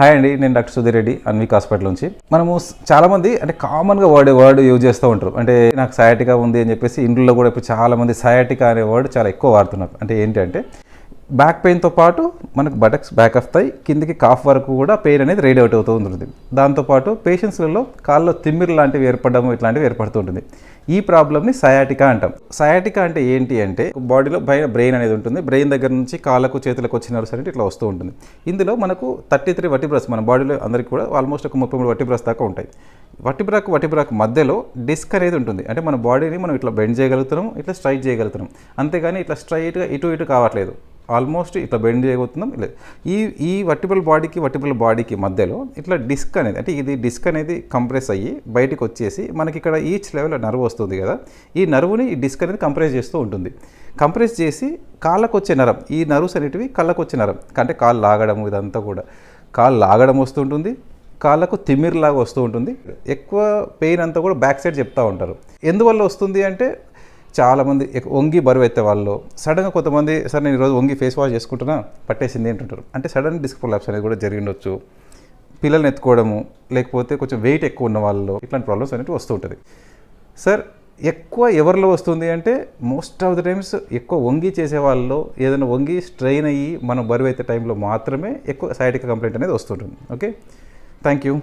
Hi అండి నేను doctor Sudheer Reddy Anvik hospital నుంచి. మనము చాలామంది చాలా మంది అంటే కామన్గా వర్డ్ వర్డ్ యూజ్ చేస్తూ ఉంటారు. అంటే నాకు సయాటికా ఉంది అని చెప్పేసి ఇంట్లో కూడా ఇప్పుడు చాలా మంది సయాటికా అనే వర్డ్ చాలా ఎక్కువ వాడుతున్నారు. అంటే ఏంటి అంటే బ్యాక్ పెయిన్తో పాటు మనకు బటక్స్ బ్యాక్ ఆఫ్ థై కిందికి కాఫ్ వరకు కూడా పెయిన్ అనేది రేడియేట్ అవుతూ ఉంటుంది. దాంతోపాటు పేషెంట్స్లలో కాళ్ళలో తిమ్మిరి లాంటివి ఏర్పడడం ఇట్లాంటివి ఏర్పడుతూ ఉంటుంది. ఈ ప్రాబ్లమ్ని సయాటికా అంటాం. సయాటికా అంటే ఏంటి అంటే బాడీలో పైన బ్రెయిన్ అనేది ఉంటుంది. బ్రెయిన్ దగ్గర నుంచి కాళ్ళకు చేతులకు వచ్చిన నర్వ్స్ అనేది ఇట్లా వస్తూ ఉంటుంది. ఇందులో మనకు థర్టీ త్రీ వటిబ్రస్ మన బాడీలో అందరికీ కూడా ఆల్మోస్ట్ ఒక ముప్పై మూడు వటిబ్రస్ దాకా ఉంటాయి. వటిబ్రాక్ వటిబ్రాక్ మధ్యలో డిస్క్ అనేది ఉంటుంది. అంటే మన బాడీని మనం ఇట్లా బెండ్ చేయగలుగుతున్నాం ఇట్లా స్ట్రైట్ చేయగలుగుతున్నాం. అంతేగాని ఇట్లా స్ట్రైట్గా ఇటు ఇటు కావట్లేదు. ఆల్మోస్ట్ ఇట్లా బెండ్ చేయబోతున్నాం ఇలా ఈ ఈ వర్టిబుల్ బాడీకి వర్టిబుల్ బాడీకి మధ్యలో ఇట్లా డిస్క్ అనేది అంటే ఇది డిస్క్ అనేది కంప్రెస్ అయ్యి బయటకు వచ్చేసి మనకి ఇక్కడ ఈచ్ లెవెల్ నర్వ్ వస్తుంది కదా. ఈ నర్వ్ని ఈ డిస్క్ అనేది కంప్రెస్ చేస్తూ ఉంటుంది. కంప్రెస్ చేసి కాళ్ళకు వచ్చే నరం ఈ నర్వ్స్ అనేటివి కళ్ళకు వచ్చే నరం అంటే కాళ్ళు లాగడం ఇదంతా కూడా. కాళ్ళు లాగడం వస్తుంటుంది కాళ్ళకు తిమ్మిరిలాగా వస్తూ ఉంటుంది. ఎక్కువ పెయిన్ అంతా కూడా బ్యాక్ సైడ్ చెప్తూ ఉంటారు. ఎందువల్ల వస్తుంది అంటే చాలామంది వంగి బరువు అయితే వాళ్ళు సడన్గా కొంతమంది సార్ నేను ఈరోజు వంగి ఫేస్ వాష్ చేసుకుంటున్నా పట్టేసింది ఏంటంటారు అంటే సడన్ డిస్క్ ప్రొలాప్స్ అనేది కూడా జరిగి ఉండొచ్చు. పిల్లల్ని ఎత్తుకోవడము లేకపోతే కొంచెం వెయిట్ ఎక్కువ ఉన్న వాళ్ళు ఇట్లాంటి ప్రాబ్లమ్స్ అనేవి వస్తూ ఉంటుంది సార్ ఎక్కువ ఎవరిలో వస్తుంది అంటే మోస్ట్ ఆఫ్ ద టైమ్స్ ఎక్కువ వంగి చేసే వాళ్ళలో ఏదైనా వంగి స్ట్రెయిన్ అయ్యి మనం బరువు అయితే టైంలో మాత్రమే ఎక్కువ సైటిక్ కంప్లైంట్ అనేది వస్తుంటుంది. Okay thank you